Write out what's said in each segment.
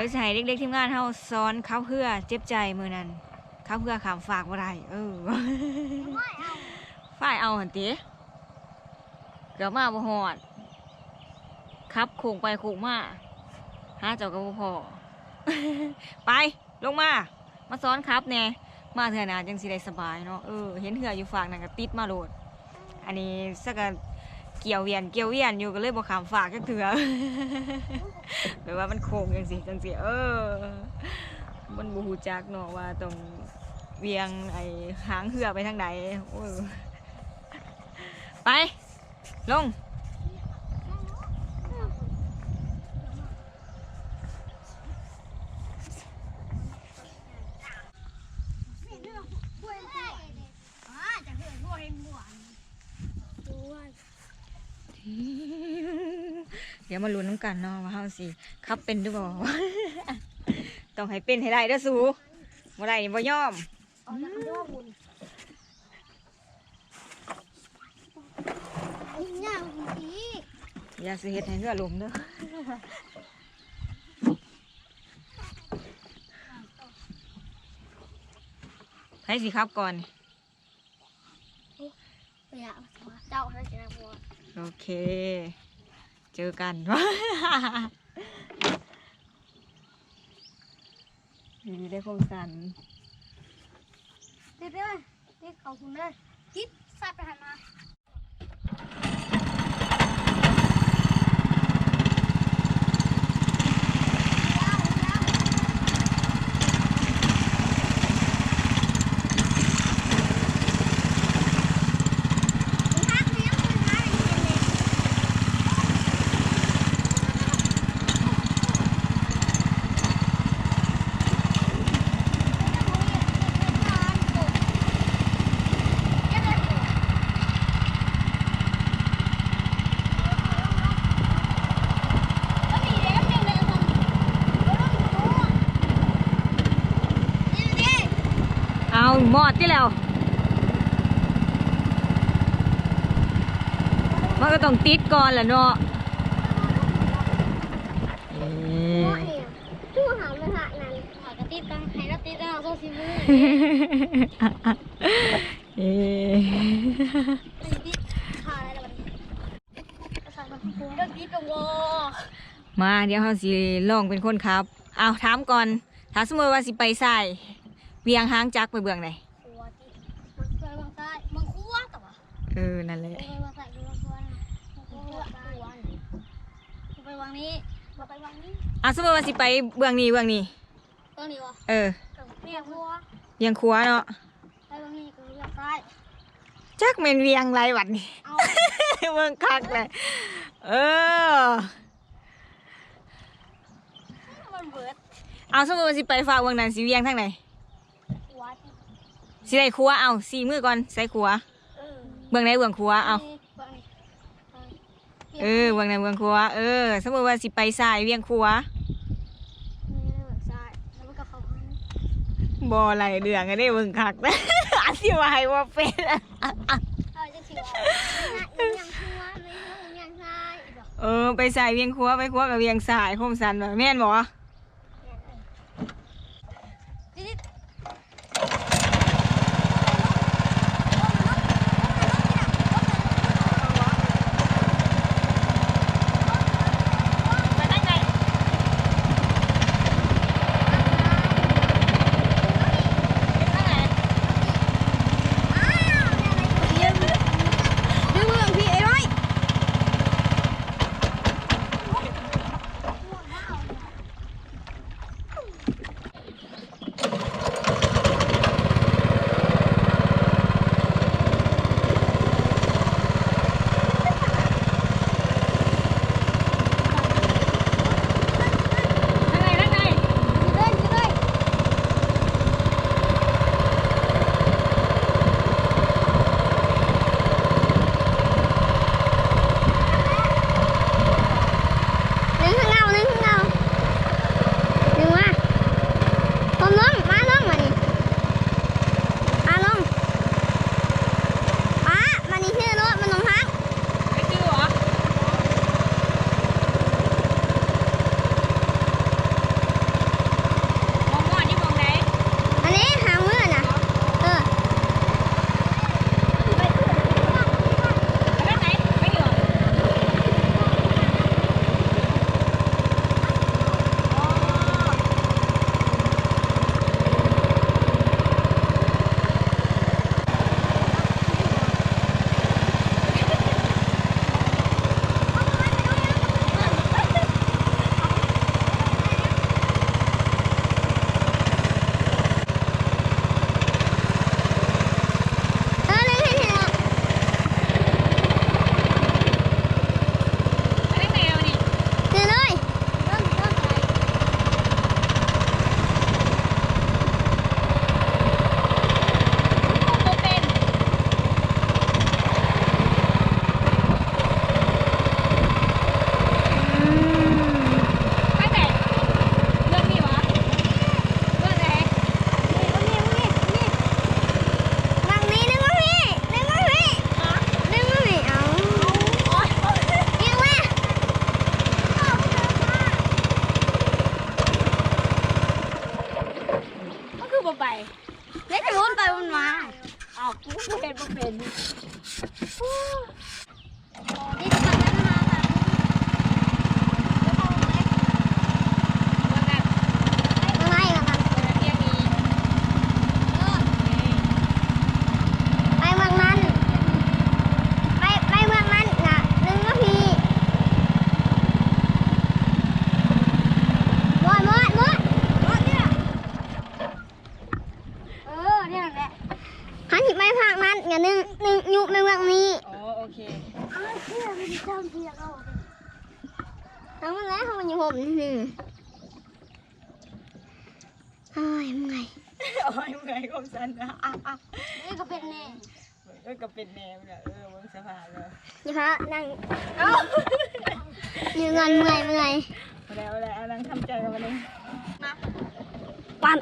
ดี๋ยวให้เด็กๆทีมงานเฮาสอนเขาเพื่อเจ็บใจมือนั้นเขาเพื่อขามฝากบ่ได้เออฝ่ายเอาหันติเกือบมาบ่ฮอดครับโค้งไปโค้งมาหาเจ้าก็บ่อไปลงมา มาซ้อนครับแน่มาเถื่อหนาจังสิได้สบายเนาะเออเห็นเหืออยู่ฝากนั่นก็ติดมาโหลด อันนี้สักกะ เกี่ยวเวียนเกี่ยวเวียนอยู่ก็เลยบ่ขามฝากก็เถื่อแปลว่ามันโค้งอย่างสิจังสิเออ มันบูฮูจักเนาะว่าตรงเวียงไอ้หางเหือไปทางใดโอ้ยไปลง เดี๋ยวมาลุ้นน้ำกันเนาะว่าเฮาสิขับเป็นหรือเปล่าต้องให้เป็นให้ได้เด้อสูบ่ได้นี่บ่ยอมอย่าสิเฮ็ดให้เรือลมเด้อให้สิครับก่อนเจ้าให้ชนะบัวโอเค เจอกันดีได้คงสันเด็ดเลยเด็ดเขาคุณเลยคิดสัตว์ไปหันมา เอาหมอดที่แล้ว มันก็ต้องติดก่อนแหละเนาะเอ๊ะตู้หาไม่หานั่นหากระติดตั้งให้ระติดตั้งโซซิมือเอ๊ะติดขาอะไรแบบนี้สั่งมาคุ้มเรื่องติดตรงวอมาเดี๋ยวเขาสิลองเป็นคนครับ เอาถามก่อนถ้าสมมติว่าสิไปใส่ เวียงหางจักรไปเบื้องไหนหัวติดมันเคยวางซ้ายมันคั่วแต่ว่าเออนั่นแหละไปวางซ้ายไปวางขวามันคั่วซ้ายไปวางนี้มาไปวางนี้อะสมมติว่าสิไปเบื้องนี้เบื้องนี้ตัวนี้วะเออเรียกหัวเวียงครัวเนาะไปวางนี้ก็เรียกซ้ายจักเมนเวียงไรวัดนี่เอาเมืองคักเลยเออมันเบิดเอาสมมติว่าสิไปฝากเบื้องนั้นสิเวียงทางไหนหัวติด สิได้ครัวเอาสี่มือก่อนใส่ครัวเออเบื้องไหนเบื้องครัวเอาวางนี้เออเบื้องไหนเบื้องครัวเออสมมติว่าสิไปใส่เวียงครัวนี่เหมือนซ้ายแล้วมันก็เข้าข้างนี้บ่อะไรเดืองอันนี้เบิ่งคักนะอธิบายว่าเป็นเอาจะถือว่ายังชัวเลยยังซ้ายอีกเหรอเออไปใส่เวียงครัวไปครัวกับเวียงสายคมสันแบบแม่นบ่ เออานี่ฮะนั่งเอ้ยืนงอนเมื่อยเมื่อยแล้วแล้วนั่งทำใจกันวันนี้มาปั้น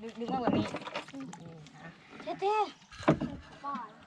ดึงมาแบบนี้เท่ๆ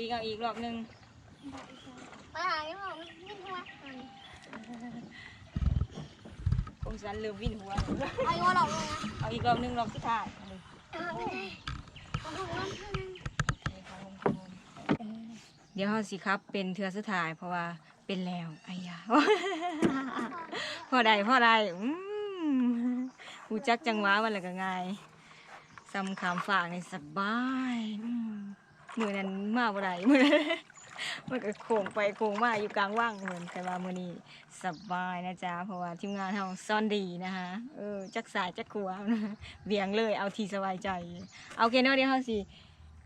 อีกเอาอีกรอบหนึ่งไปหาที่บอกนี่หัวคมสันลืมวิ่นหัวเอาอีกว่าหลอกเลยนะเอาอีกรอบหนึ่งรอบสุดท้ายเอายเดี๋ยวเขาสิครับเป็นเทือสุดท้ายเพราะว่าเป็นแล้วไอ้ยาพอได้พอได้อืมหูจักจังหวะมันลยก็ง่ายซำขามฝากในสบาย มือนั้นมาบ่ได้มือมันก็โค้งไปโค้งมาอยู่กลางว่างเหมือนแต่ว่ามือนี้สบายนะจ๊ะเพราะว่าทีมงานเราซ่อนดีนะคะเออจักสายจักขัวนะเบี่ยงเลยเอาทีสบายใจ เอาเคเนาะเดี๋ยวเขาสิ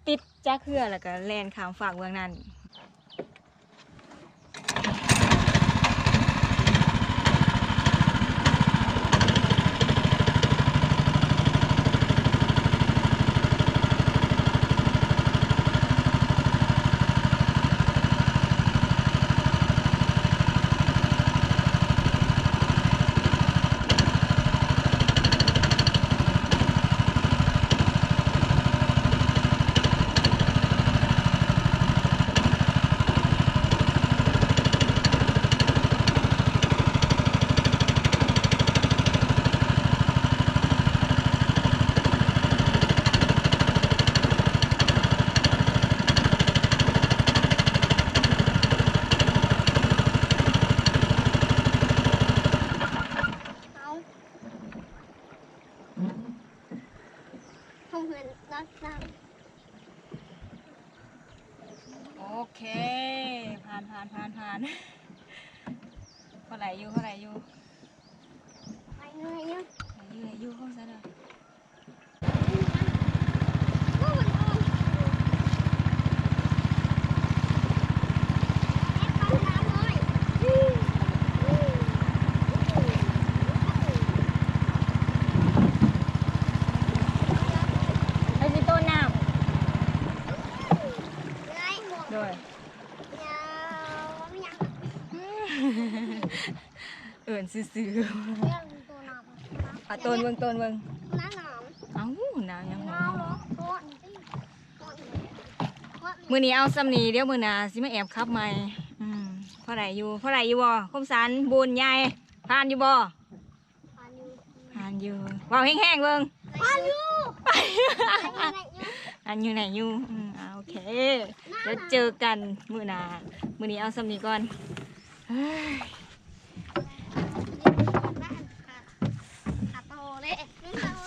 ติดจักเพื่อแล้วก็แลนขามฝากเมืองนั้น เอาผมเห็นรักษา โอเค ผ่านผ่านผ่านผ่านเท่า ไหร่อยู่เท่าไหร่อยู่ ไปเหนื่อยอยู่ ไหนอยู่ไหนอยู่เข้าซะเลย โอ้มันอ่อนแอบเข้าน้ำเลย ไอ้สิต้นน้ ไงหมวกำโดย ยาวไม่ยัง เอิ่นซื่อเรื่องตัวหนามๆอะต้นเบิ่งต้นเบิ่งน้าหนามเอ้าน้ำยังหอน้ามเหรอตัวนี่สิตัวนี่ตัวนี่มือนี้เอาซ้ำนี้เดี๋ยวมือหนาสิมาแอบขับใหม่อืมเท่าไหร่อยู่เท่าไหร่อยู่บ่คมสันบุญใหญ่ผ่านอยู่บ่พายุผ่านอยู่ว้าวแห้งๆเบิ่งพายุพายุไหนอยู่อันอยู่ไหนอยู่อืมอ่าโอเคเดี๋ยวเจอกันมือหนามือนี้เอาซ้ำนี้ก่อน 哎哎你看我